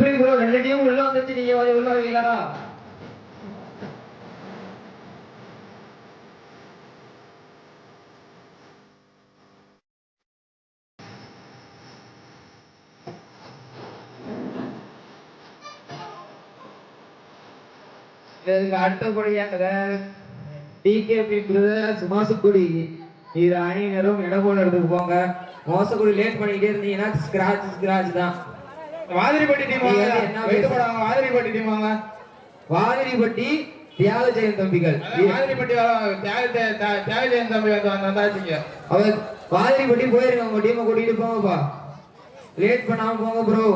எப்படி ப்ரோ ரெண்டு டீம் உள்ள வந்துச்சு நீங்க கொஞ்சம் உள்ள வரீங்களா இதுக்கு அடுத்தபடியாக டிகேபி சுமாசுக்குடி இது அணியினரும் இடபோல இடத்துக்கு போங்க. மோசக்குடி லேட் பண்ணிக்கிட்டே இருந்தீங்கன்னா ஸ்கிராச் ஸ்கிராச் தான். மாதிரிப்பட்டி டீம் வாங்க. வெயிட் போடாங்க மாதிரிப்பட்டி டீம் வாங்க. வாதிரிப்பட்டி தியாகஜெயன் தம்பிகள். மாதிரிப்பட்டி தியாக தியாகஜெயன் தம்பி வந்து வந்தாச்சுங்க. அவர் வாதிரிப்பட்டி போயிருங்க. உங்க டீமை கூட்டிட்டு போங்கப்பா. லேட் பண்ணாம போங்க ப்ரோ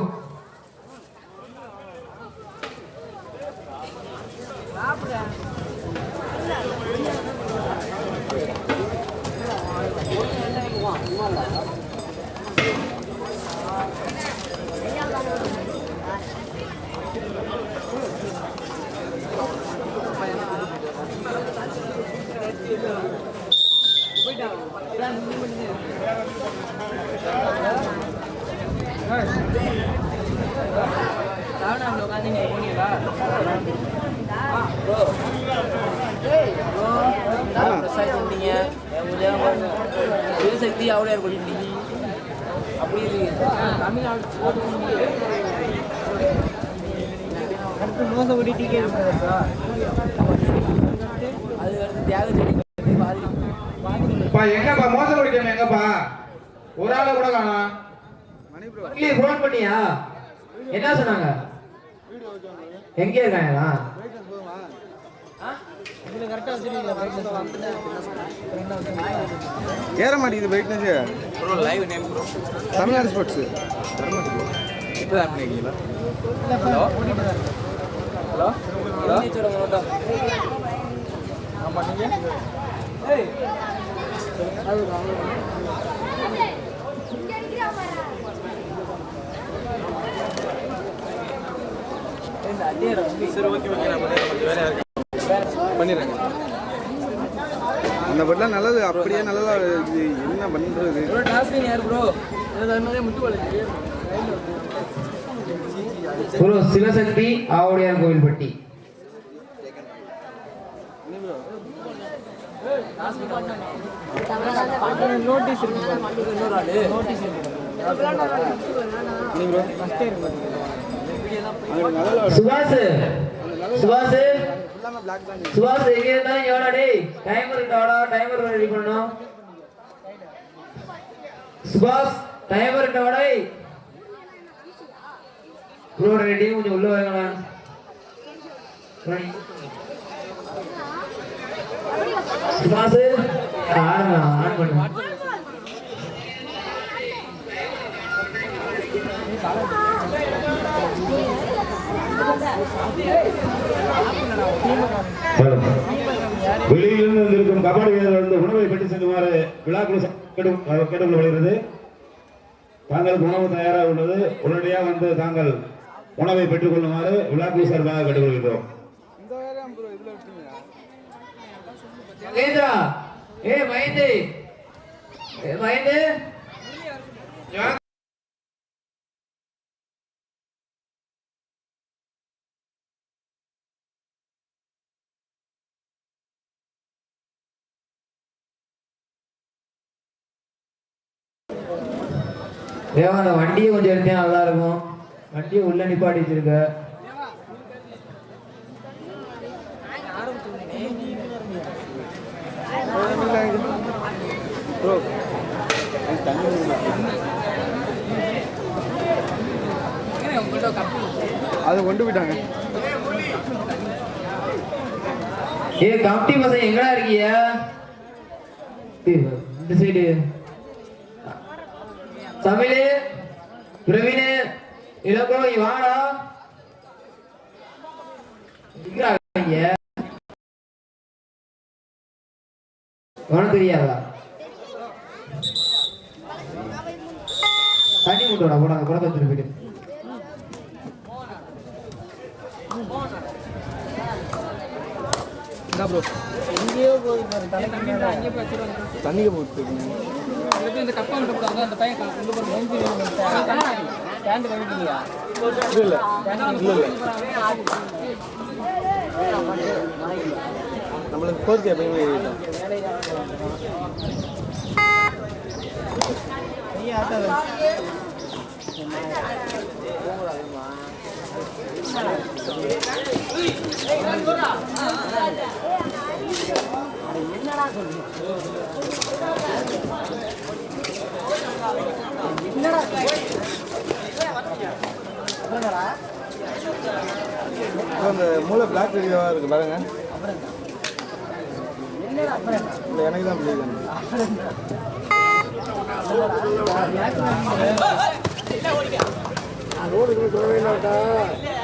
சிவசக்தி அவளே கொடுத்தீங்க அப்படி தமிழ்நாடு மோசப்படி டிக்கே அது அடுத்து தியாக பாதி எங்கப்பா? மோசப்படி எங்கப்பா ஒரு ஆளை கூட காணோம். ஃபோன் பண்ணியா? என்ன சொன்னாங்க? எங்க இருக்காங்களா? இதுல கரெக்டா வச்சிருக்கீங்க ஏற மாட்டேங்குது brightness bro live name bro Tamil Nadu sports இப்போ தான் பண்ணிருக்கீங்களா ஹலோ ஹலோ ஹலோ டீச்சர் மட்டும் ஆமா நீங்க சரி ஓகே ஓகே நான் பண்ணிடுறேன் கொஞ்சம் வேலையாக இருக்கு பண்ணிடுறேங்க அந்த பட்டிலாம் நல்லது அப்படியே நல்லதா இது என்ன பண்ணுறது ப்ரோ சிவசக்தி ஆவுடையார் கோவில்பட்டி. நோட்டீஸ் இருக்கு நோட்டீஸ் இருக்கு சுபாஷ் சுபாஷ் சுபாஷ் எங்க இருந்தா எவ்வளோ டேய். டைமர் இருக்காடா டைமர் ரெடி பண்ணணும். சுபாஷ் டைமர் இருக்காடா டேய் ப்ரோ ரெடி கொஞ்சம் உள்ள வாங்கடா. சுபாஷ் ஆடுங்க ஆன் பண்ணுங்க வெளியிலிருந்து வந்திருக்கும் கபாடி வீரர்கள் உணவை பெற்று செல்லுமாறு விழாக்குழு ச- வருகிறது. தாங்களுக்கு உணவு தயாராக உள்ளது. உடனடியாக வந்து தாங்கள் உணவை பெற்றுக் கொள்ளுமாறு விழாக்குழு சார்பாக கேட்டுக்கொள்கிறோம் இந்த வேலையாம் ஏ மகேந்தி. ஏ ஏவா அந்த வண்டியை கொஞ்சம் எடுத்தா நல்லா இருக்கும் வண்டியை உள்ள நிப்பாட்டி வச்சிருக்க. அதை கொண்டு போயிட்டாங்க. ஏ கமிட்டி பசங்க எங்கடா இருக்கீங்க? இந்த சைடு தமிழ் பிரவீன் இளங்கோ இங்க வாடா உனக்கு தெரியாதா? தண்ணி கொண்டு வாடா போடா குழந்தை எடுத்துட்டு போயிட்டு ப்ரோ எங்கேயோ போய் பாரு போய் போட்டுருக்கீங்க இந்த கப்பை விட்டு போறாங்க அந்த பையன் கொண்டு போற ஸ்டாண்டு கழிப்பீங்களா இல்ல இல்ல. இல்ல நம்மளுக்கு எப்பயுமே இல்லை இப்போ அந்த மூளை பிளாக் வீடியோவாக இருக்கு பாருங்க இல்லை எனக்கு தான் பிடிக்கும் புரியல இவ்வளோ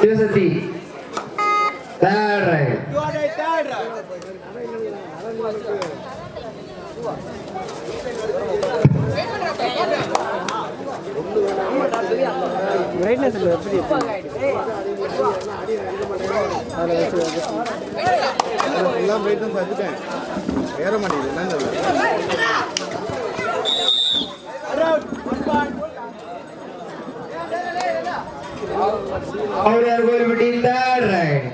சிவசக்தி தேர்ட் பிரைட்னஸ் எப்படி அதில் வச்சு எல்லாம் போயிட்டு தான் பார்த்துட்டேன். ஏற மாட்டேங்குது. என்னன்னு தெரியல அவளையார் கோயில்பட்டி தேர்ட் ரைட்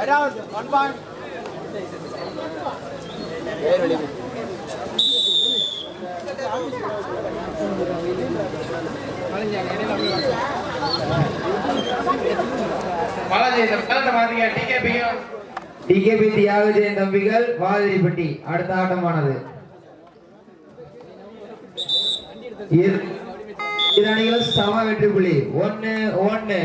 பாலாஜி இந்த பேலட்டை மாத்தீங்க டிகேபியும் டிகேபி தியாகஜெயன் தம்பிகள் வாதிரிப்பட்டி அடுத்த ஆட்டமானது. இரு அணிகளும் சம வெற்றி புள்ளி. ஒன்னு ஒன்னு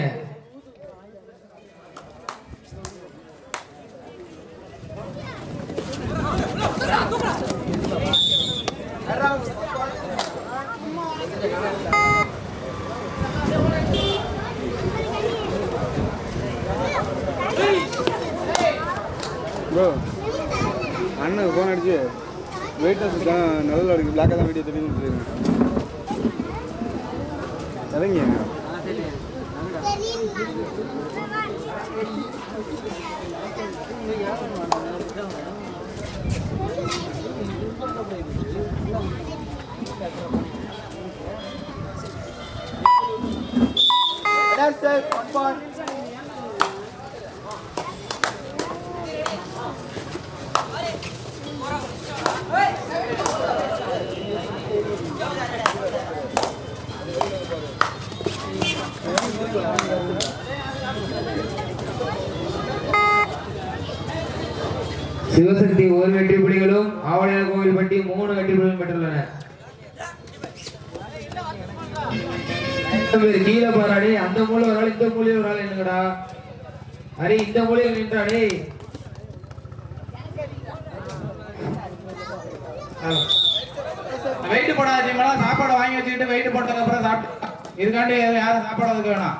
ப்ரோ அண்ணனுக்கு ஃபோன் அடிச்சு வெயிட்டர்ஸ் தான் நல்ல இருக்குது பிளாக்காக தான் வீடியோ தெரியும் இறங்கி That's it. One இறங்கிங்க சிவசக்தி ஒரு வெற்றி புலிகளும் கோவில் பட்டி மூணு வெற்றி புலிகளும் பெற்றுள்ளன. கீழே பாராடி அந்த மூலை ஒரு ஆள் இந்த மூலையில் ஒரு ஆள் என்னங்கடா அரே இந்த மூலையில் நின்றாடே. வெயிட் போடாதீங்களா சாப்பாடு வாங்கி வச்சுக்கிட்டு வெயிட் போட்டதுக்கு அப்புறம் சாப்பிட்டு இதுக்காண்டி யாரும் சாப்பாடு வேணாம்.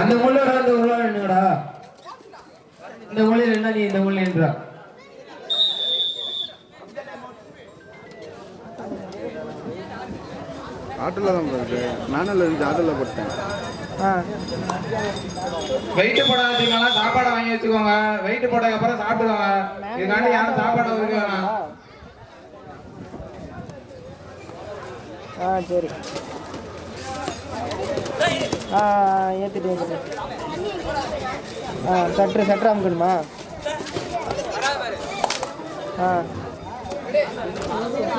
அந்த மூலையில் அந்த ஆள் இந்த இந்த மூலையில் என்ன நீ இந்த மூலையில் நின்றா. ஆட்டில் தான் போகுது நானும் இருந்துச்சு ஆட்டில் போட்டேன். வெயிட் போடாதீங்களா சாப்பாடு வாங்கி வச்சுக்கோங்க. வெயிட் போட்டதுக்கு அப்புறம் சாப்பிடுவாங்க. இதுக்காண்டி யாரும் சாப்பாடு வேணாம் ஆ சரி. ஆ ஏற்றிட்டு ஆ சட்ரு சட்ரு அமுக்கணுமா? ஆ.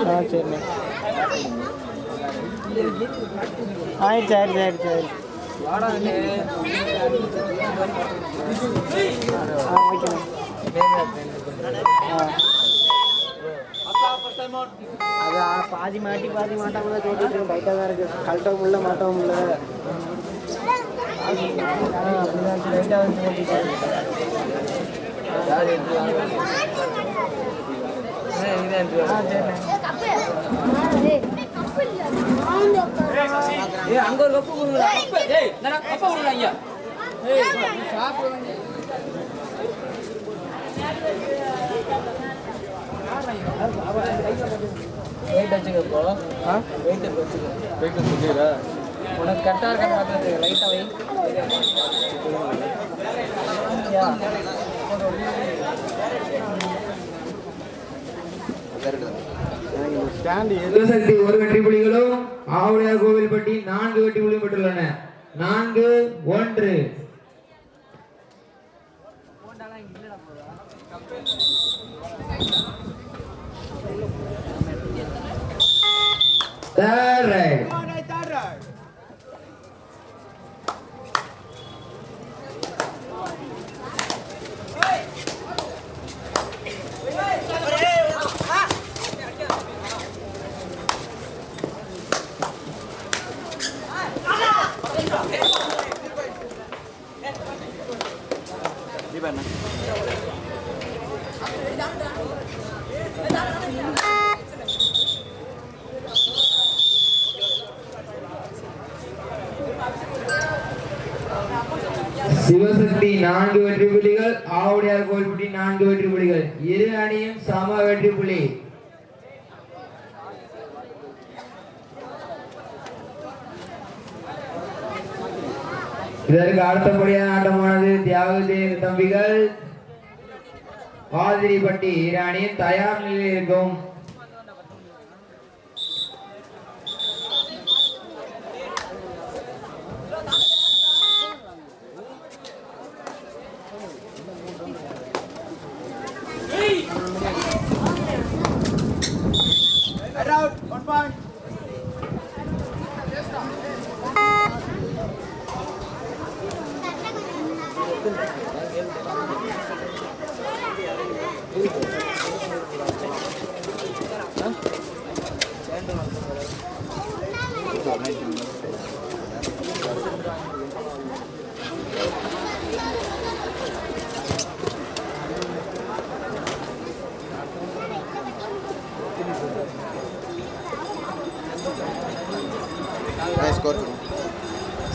ஆ சரிண்ணே ஆயிடுச்சு ஆயிடுச்சு ஆயிடுச்சு ஆயிடுச்சு. அது ஆ, பாதி மாட்டி பாதி மாட்டாம தான் சொல்லிட்டு டைட்டாக தான் இருக்கு. கழட்டவும் முடியல மாட்டவும் ஆ அப்படிதான் லைட்டாக வந்து ஓட்டிட்டு ஆ சரிண்ணே ஏய் அங்க ஒரு கப்பு கொடுங்க கப்பு ஏய் என்னடா கப்பை கொடுங்க ஐயா வெயிட் வச்சுக்கப்போ ஆ வெயிட் வச்சுக்கோ போயிட்டு சொல்லிடுறா உனக்கு கரெக்டாக இருக்க லைட்டாக வை ஸ்டாண்டு சிவசக்தி ஒரு வெற்றி புலிகளும் ஆவுடையார் கோவில்பட்டி நான்கு வெற்றி புலியும் பெற்றுள்ளன. நான்கு ஒன்று. Third right. சிவசக்தி நான்கு வெற்றி புலிகள் ஆவுடையார் கோவில்பட்டி நான்கு வெற்றி புலிகள் இரு அணியும் சம வெற்றி புலி இதற்கு அடுத்தபடியான ஆட்டமானது தியாகதேவ தம்பிகள். மாதிரிப்பட்டி இரு தயார் நிலையில் இருக்கும்.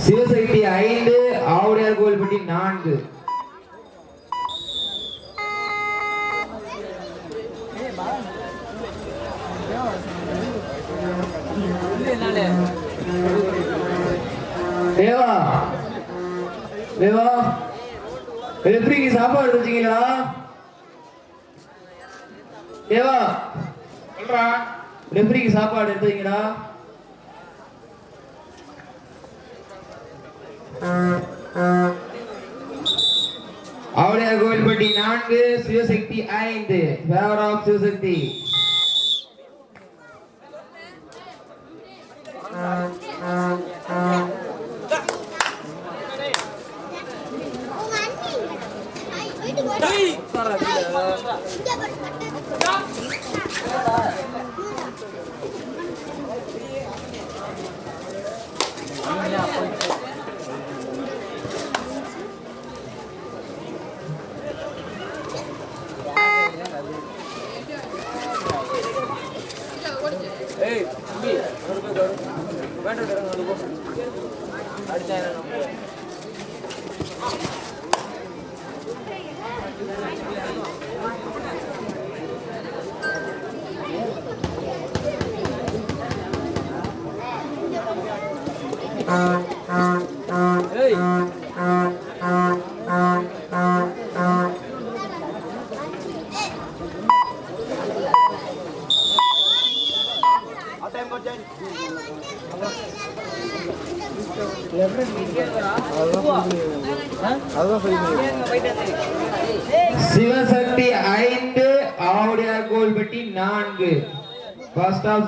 சிவசக்தி ஐந்து ஆவுடையார் கோவில்பட்டி நான்கு. ஆவுடையார் கோவில்பட்டி நான்கு சிவசக்தி ஐந்து. Favour of Sivasakthi?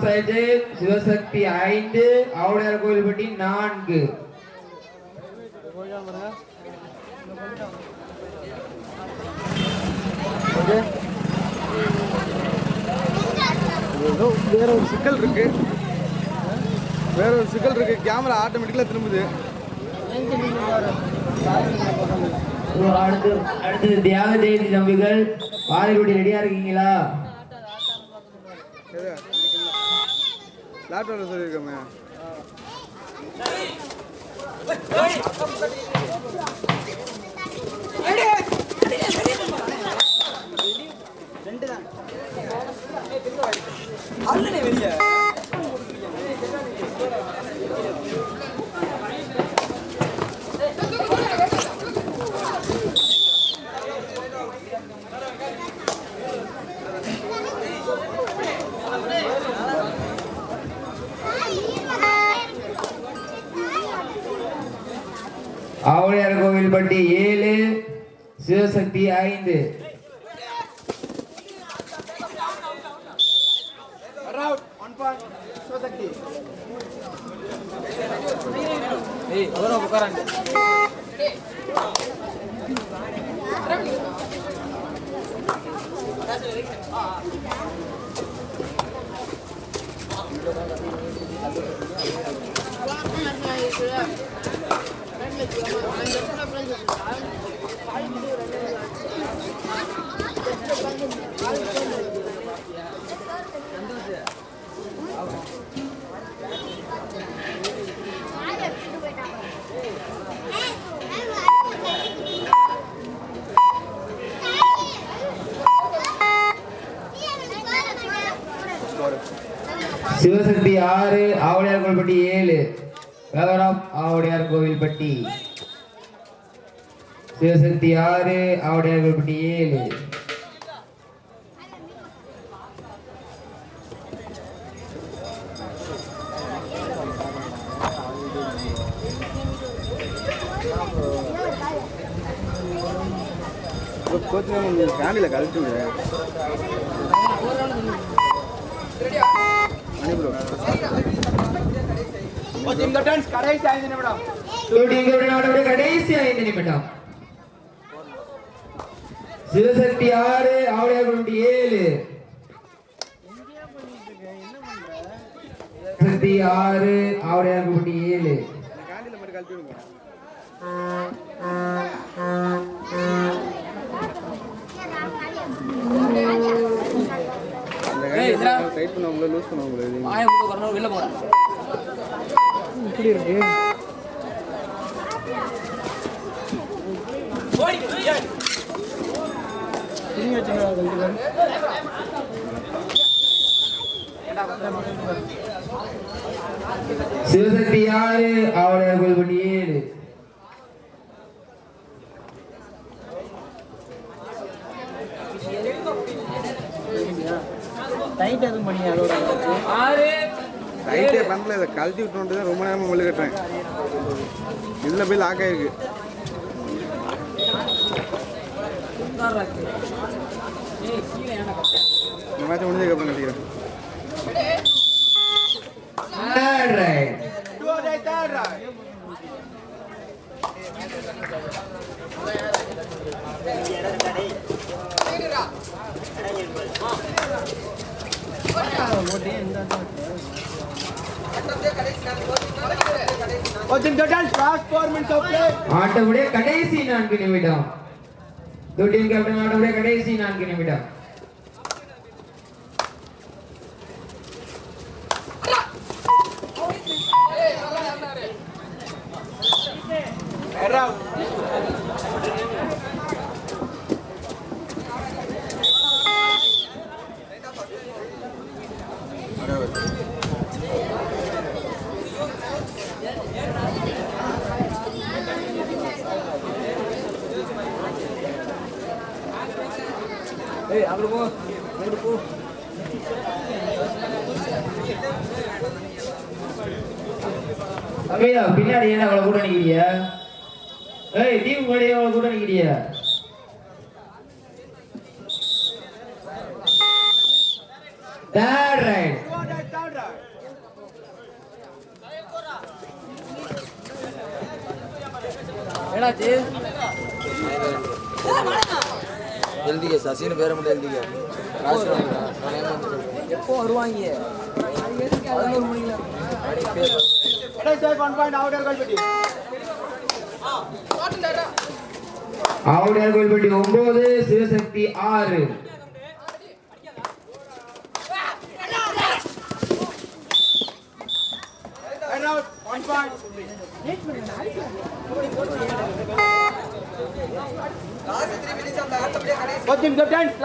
Side Sivasakthi ஐந்து ஆவுடையார் கோவில்பட்டி நான்கு. வேற ஒரு சிக்கல் இருக்கு. வேற ஒரு சிக்கல் இருக்கு. கேமரா ஆட்டோமேட்டிக்கலாக திரும்புது. அடுத்து அடுத்து தியாக ஜெயந்தி தம்பிகள். பாலிவுடி ரெடியா இருக்கீங்களா? லேப்டாப்ல சொல்லியிருக்கோமே வெளியே. கோவில்பட்டி ஏழு சிவசக்தி ஐந்து. சிவசக்தி ஆறு ஆவடியார் கோவில்பட்டி ஏழு கவரம் ஆவடியார் கோவில்பட்டி. சிவசக்தி ஆறு ஆவடியார் கோவில்பட்டி ஏழு. ஃபேமிலியில் கேண்டில் கழட்டி நாடோட கடைசி ஐந்து நிமிடம். சிவசக்தி ஆறு ஆவுடையார் கோவில்பட்டி ஏழு. சிவசக்தி ஆறு ஆவுடையார் கோவில்பட்டி ஏழு கேண்டில் மட்டும் கழட்டி விடுங்க அந்த ஏய், இதுடா. கேண்டில் டைட் பண்ணுவாங்களோ லூஸ் பண்ணுவாங்களோ இது வாயை வெளில இப்படி இருக்கு. சிவசக்தி ஆறு கோவில்பட்டி ஏழு டைட் எதுவும் பண்ணி அதோட வச்சு ஆறு அதை இதை கழட்டி விட்டு தான் ரொம்ப நேரமாக முள்ளு கட்டுறேன். இதில் போய் லாக் ஆயிருக்கு. ஏய் கீழே ஏன்டா இந்த மேட்ச் முடிஞ்சதுக்கப்புறம் கட்டிக்கிறேன் Third right. ஆட்டமுடைய கடைசி நான்கு நிமிடம் துட்டின் கேப்டன் ஆட்டமுடைய கடைசி நான்கு நிமிடம் அவையா பின்னாடி ஏன் அவ்வளவு கூட நிக்கிறிய? ஏய் டீம் முன்னாடி அவ்வளவு கூட நிக்கிறிய? தேர்ட் ரைட் என்னாச்சு எழுதிக்க சசின்னு பேரை மட்டும் எழுதிக்க. எப்போ வருவாங்க? பதினோரு மணிக்கு ஆவுடையார் கோயில்பட்டி ஒன்பது சிவசக்தி ஆறு.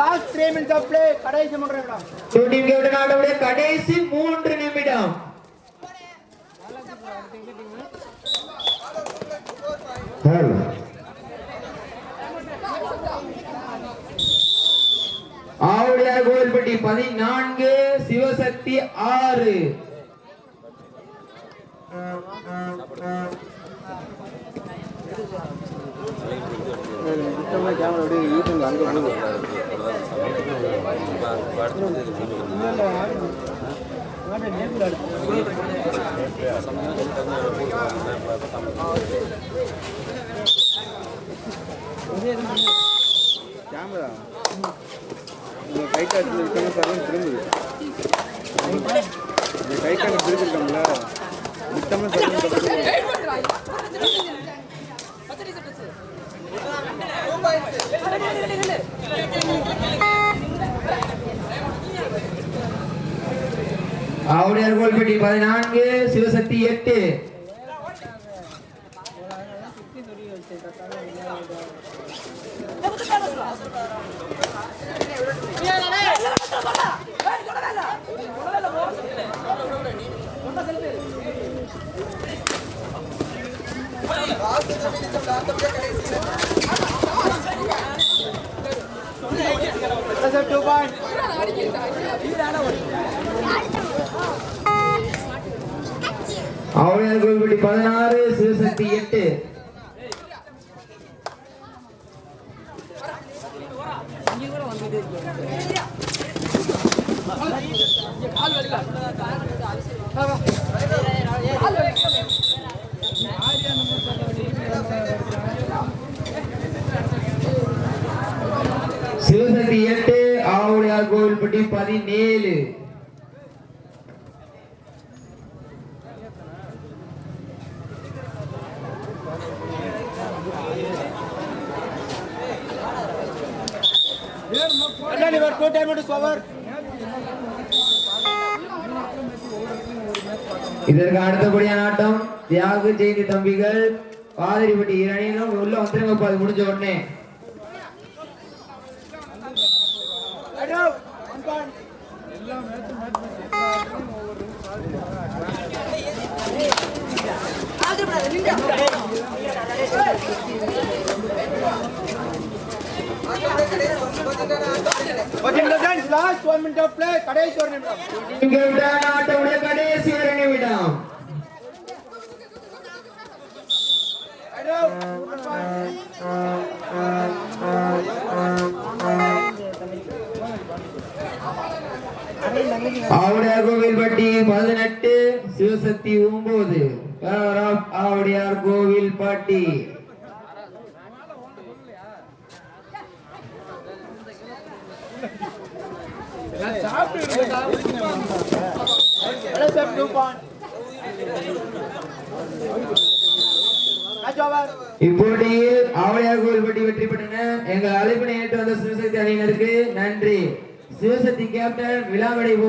Last three minutes of play கடைசி மூன்று நிமிடம். ஷூட்டிங் கேப்டன் கடைசி நிமிடம். ஆவுடையார் கோயில்பட்டி பதினான்கு சிவசக்தி ஆறு. சுத்தமாக கேமரா அப்படியே யூடியூப் அங்கே போகுது கேமரா? கை காட்டு விட்டோம்னா சரண் திரும்புது. கை காட்டு திரும்பிருக்கோம்ல விட்டோம்னா சரண் திரும்புது ஆவுடையார் கோல்பட்டி பதினான்கு சிவசக்தி எட்டு டூ பாயிண்ட் ஆவுடையார் பதினாறு சிவசக்தி எட்டு சிவசக்தி எட்டு ஆவுடையார் கோவில்பட்டி பதினேழு டூ டைம் இஸ் ஓவர் இதற்கு அடுத்தபடியான ஆட்டம் தியாகு ஜெயந்தி தம்பிகள் பாதிரிப்பட்டி இரணிலும் உள்ள வந்துருங்கப்பா அது முடிஞ்ச உடனே. Last one minute of play கடைசி ஒரு நிமிடம் இங்கே விட்டான ஆட்டமுடைய கடைசி ஒரு நிமிடம் ஆவுடையார் கோவில்பட்டி பதினெட்டு சிவசக்தி ஒன்பது Avudaiyar Kovilpatti two point match over இப்போட்டியில் ஆவடையார் கோவில்பட்டி வெற்றி பெற்றன. எங்கள் அழைப்பினை ஏற்று வந்த சிவசக்தி அணியினருக்கு நன்றி. சிவசக்தி கேப்டன் விழாவடை